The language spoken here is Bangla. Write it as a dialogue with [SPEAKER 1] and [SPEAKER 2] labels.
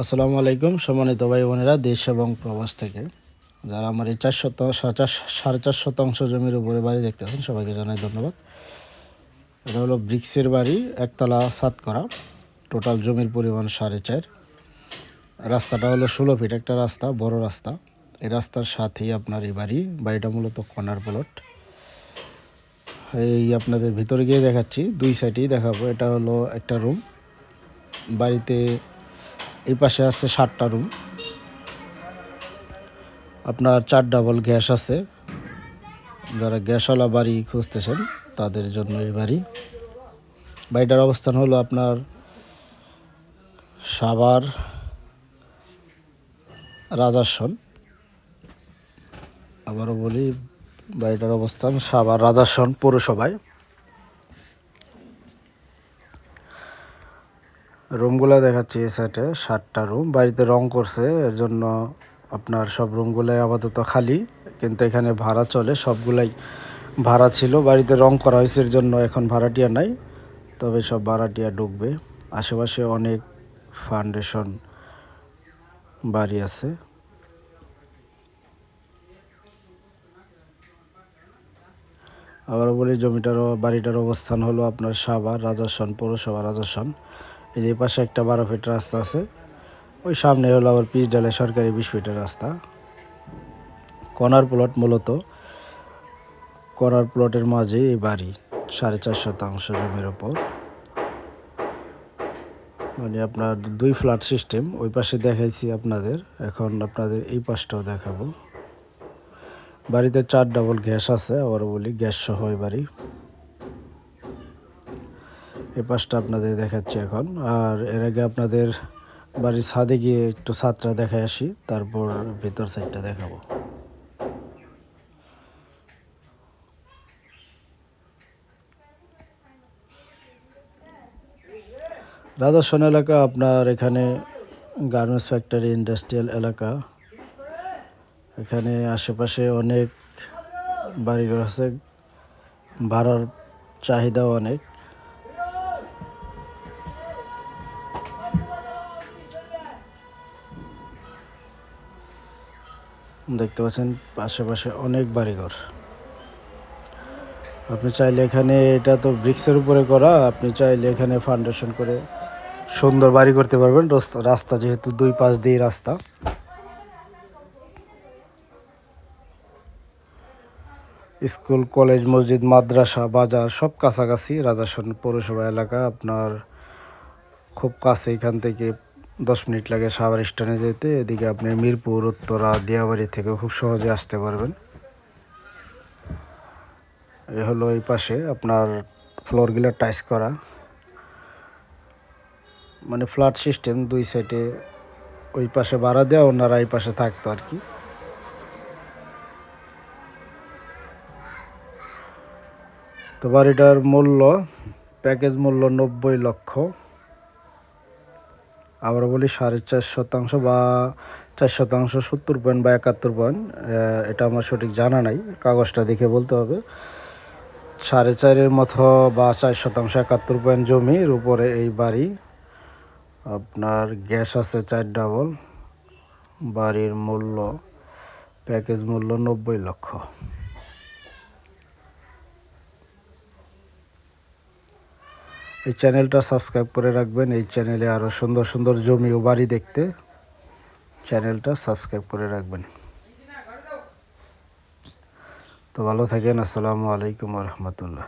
[SPEAKER 1] আসসালামু আলাইকুম সম্মানিত ভাই বোনেরা দেশ এবং প্রবাস থেকে। যারা আমার এই চার শত সাড়ে চার শতাংশ জমির উপরে বাড়ি দেখতেছেন সবাইকে জানাই ধন্যবাদ। এটা হলো ব্রিক্সের বাড়ি, একতলা সাত করা টোটাল জমির পরিমাণ সাড়ে চার। রাস্তাটা হলো ষোলো ফিট, একটা রাস্তা, বড় রাস্তা। এই রাস্তার সাথেই আপনার এই বাড়ি, বাড়িটা মূলত কর্নার প্লট। এই আপনাদের ভিতরে গিয়ে দেখাচ্ছি, দুই সাইডেই দেখাবো। এটা হলো একটা রুম বাড়িতে এই পাশে আছে সাতটা রুম আপনার চার ডাবল গ্যাস আছে। যারা গ্যাসওয়ালা বাড়ি খুঁজতেছেন, তাদের জন্য এই বাড়ি। বাড়িটার অবস্থান হলো আপনার সাভার রাজাসন। আবারও বলি, বাড়িটার অবস্থান সাভার রাজাসন পৌরসভায়। রুমগুলো দেখাচ্ছি এ সাইডে সাতটা রুম বাড়িতে রং করছে, এর জন্য আপনার সব রুমগুলাই আপাতত খালি। কিন্তু এখানে ভাড়া চলে, সবগুলাই ভাড়া ছিল। বাড়িতে রং করা হয়েছে, এর জন্য এখন ভাড়াটিয়া নাই। তবে সব ভাড়াটিয়া ঢুকবে। আশেপাশে অনেক ফাউন্ডেশন বাড়ি আছে। আবার বলি জমিটার বাড়িটার অবস্থান হলো আপনার সাভার রাজাসন পৌরসভা রাজাসন এই যে পাশে একটা বারো ফিট রাস্তা আছে, ওই সামনে হলো আবার পিচ ডালে সরকারি বিশ ফিটের রাস্তা। কর্নার প্লট মূলত কর্নার প্লটের মাঝে এই বাড়ি, সাড়ে চার শতাংশ জমির ওপর। মানে আপনার দুই ফ্ল্যাট সিস্টেম, ওই পাশে দেখাইছি আপনাদের, এখন আপনাদের এই পাশটাও দেখাবো। বাড়িতে চার ডাবল গ্যাস আছে আবার বলি গ্যাস সহ বাড়ি। এই পাশটা আপনাদের দেখাচ্ছি এখন। আর এর আগে আপনাদের বাড়ির ছাদে গিয়ে একটু ছাদটা দেখে আসি, তারপর ভেতর সাইডটা দেখাবো। রাজস্থান এলাকা আপনার এখানে গার্মেন্টস ফ্যাক্টরি ইন্ডাস্ট্রিয়াল এলাকা। এখানে আশেপাশে অনেক বাড়িঘর আছে, ভাড়ার চাহিদাও অনেক। দেখতে পাচ্ছেন, আশেপাশে অনেক বাড়িঘর। আপনি চাইলে এখানে, এটা তো ব্রিক্সের উপরে করা, আপনি চাইলে এখানে ফাউন্ডেশন করে সুন্দর বাড়ি করতে পারবেন। রাস্তা- যেহেতু দুই পাশ দিয়ে রাস্তা। স্কুল, কলেজ, মসজিদ, মাদ্রাসা, বাজার, সব কাছাকাছি, রাজাসন পৌরসভা এলাকা। আপনার খুব কাছে এখান থেকে দশ মিনিট লাগে সাভার স্ট্যান্ডে যেতে, এদিকে আপনি মিরপুর, উত্তরা, দিয়াবাড়ি থেকে খুব সহজে আসতে পারবেন। এ হলো এই পাশে আপনার ফ্লোরগুলো টাইস করা। মানে ফ্ল্যাট সিস্টেম দুই সাইডে ওই পাশে ভাড়া দেওয়া, ওনারা এই পাশে থাকতো আর কি। তো বাড়িটার মূল্য প্যাকেজ মূল্য নব্বই লক্ষ। আবার বলি সাড়ে চার শতাংশ বা চার শতাংশ সত্তর পয়েন্ট বা একাত্তর পয়েন্ট এটা আমার সঠিক জানা নাই, কাগজটা দেখে বলতে হবে। সাড়ে চারের মতো বা চার শতাংশ একাত্তর পয়েন্ট জমির উপরে এই বাড়ি, আপনার গ্যাস আছে চার ডাবল, বাড়ির মূল্য, প্যাকেজ মূল্য নব্বই লক্ষ। এই চ্যানেলটা সাবস্ক্রাইব করে রাখবেন। এই চ্যানেলে আরও সুন্দর সুন্দর জমি ও বাড়ি দেখতে। চ্যানেলটা সাবস্ক্রাইব করে রাখবেন। তো ভালো থাকেন। আসসালামু আলাইকুম রহমতুল্লাহ।